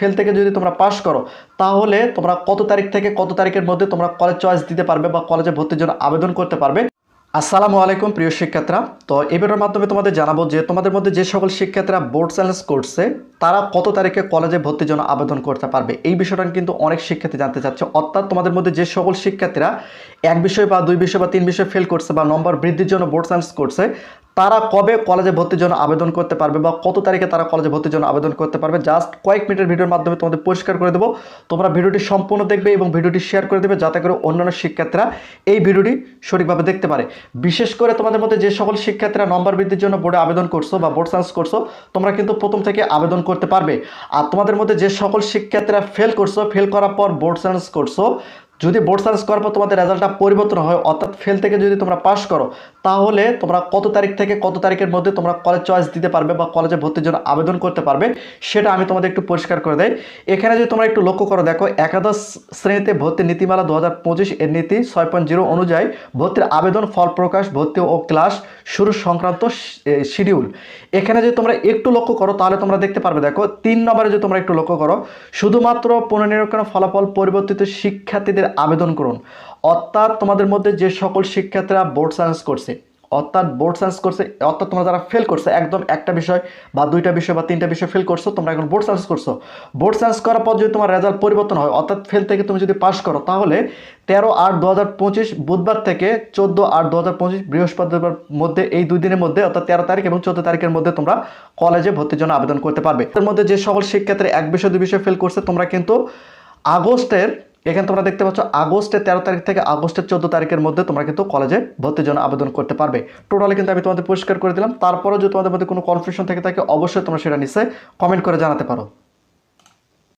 Fail থেকে যদি তোমরা পাস করো, তাহলে তোমরা কত তারিখ থেকে কত তারিখের মধ্যে তোমরা কলেজ চয়েস দিতে পারবে বা কলেজে ভর্তির জন্য আবেদন করতে পারবে। আসসালামু আলাইকুম, প্রিয় শিক্ষার্থীরা। তো ভিডিওর মাধ্যমে তোমাদের জানাব যে তোমাদের মধ্যে যে সকল শিক্ষার্থীরা বোর্ড চ্যালেঞ্জ করছে, তারা কত তারিখে কলেজে ভর্তির জন্য আবেদন করতে পারবে? এই বিষয়টা কিন্তু অনেক শিক্ষার্থী জানতে চাচ্ছে। অর্থাৎ তোমাদের মধ্যে যে সকল শিক্ষার্থীরা এক বিষয় বা দুই বিষয় বা তিন বিষয় ফেল করছে বা নম্বর বৃদ্ধির জন্য বোর্ড চ্যালেঞ্জ করছে তারা কবে কলেজে ভর্তির জন্য আবেদন করতে পারবে বা কত তারিখে তারা কলেজে ভর্তির জন্য আবেদন করতে পারবে জাস্ট কয়েক মিনিটের ভিডিওর মাধ্যমে তোমাদের পরিষ্কার করে দেবো। তোমরা ভিডিওটি সম্পূর্ণ দেখবে এবং ভিডিওটি শেয়ার করে দেবে যাতে করে অন্যান্য শিক্ষার্থীরা এই ভিডিওটি সঠিকভাবে দেখতে পারে। বিশেষ করে তোমাদের মধ্যে যে সকল শিক্ষার্থীরা নম্বর বৃদ্ধির জন্য বোর্ডে আবেদন করছ বা বোর্ড সায়েন্স করছ, তোমরা কিন্তু প্রথম থেকে আবেদন করতে পারবে। আর তোমাদের মধ্যে যে সকল শিক্ষার্থীরা ফেল করছ ফেল করার পর বোর্ড সায়েন্স করছ যদি বোর্ড সায়েন্স করার পর তোমাদের রেজাল্টটা পরিবর্তন হয়, অর্থাৎ ফেল থেকে যদি তোমরা পাস করো, তাহলে তোমরা কত তারিখ থেকে কত তারিখের মধ্যে তোমরা কলেজ চয়েস দিতে পারবে বা কলেজে ভর্তির জন্য আবেদন করতে পারবে, সেটা আমি তোমাদের একটু পরিষ্কার করে দেয় এখানে যদি তোমরা একটু লক্ষ্য করো, দেখো একাদশ শ্রেণীতে ভর্তি নীতিমালা দু হাজার পঁচিশ এর নীতি ছয় পয়েন্ট জিরো অনুযায়ী ভর্তির আবেদন, ফল প্রকাশ, ভর্তি ও ক্লাস শুরু সংক্রান্ত শিডিউল এখানে যদি তোমরা একটু লক্ষ্য করো, তাহলে তোমরা দেখতে পারবে, দেখো তিন নম্বরে যদি তোমরা একটু লক্ষ্য করো, শুধুমাত্র পুনর্নিরীক্ষণ ফলাফল পরিবর্তিত শিক্ষার্থীদের আবেদন করুন। অর্থাৎ তোমাদের মধ্যে যে সকল শিক্ষার্থীরা বোর্ড সায়েন্স করছে, অর্থাৎ বোর্ড সায়েন্স করছে, অর্থাৎ তোমরা যারা ফেল করছে, একদম একটা বিষয় বা দুইটা বিষয় বা তিনটা বিষয় ফেল করছ, তোমরা এখন বোর্ড সায়েন্স করছ। বোর্ড সায়েন্স করার পর যদি তোমার রেজাল্ট পরিবর্তন হয়, অর্থাৎ ফেল থেকে তুমি যদি পাস করো, তাহলে তেরো আট দু বুধবার থেকে চোদ্দ আট দু হাজার পঁচিশ বৃহস্পতিবার মধ্যে এই দুই দিনের মধ্যে, অর্থাৎ তেরো তারিখ এবং চোদ্দ তারিখের মধ্যে তোমরা কলেজে ভর্তির জন্য আবেদন করতে পারবে। এর মধ্যে যে সকল শিক্ষার্থী এক বিষয়, দুই বিষয় ফেল করছে, তোমরা কিন্তু আগস্টের এখানে তোমরা দেখতে পাচ্ছ, আগস্টের তেরো তারিখ থেকে আগস্টের চোদ্দ তারিখের মধ্যে তোমরা কিন্তু কলেজে ভর্তির জন্য আবেদন করতে পারবে। টোটালি কিন্তু আমি তোমাদের পরিষ্কার করে দিলাম। তারপরেও যদি তোমাদের মধ্যে কোনো কনফিউশন থেকে থাকে, অবশ্যই তোমরা সেটা নিশ্চয়ই কমেন্ট করে জানাতে পারো।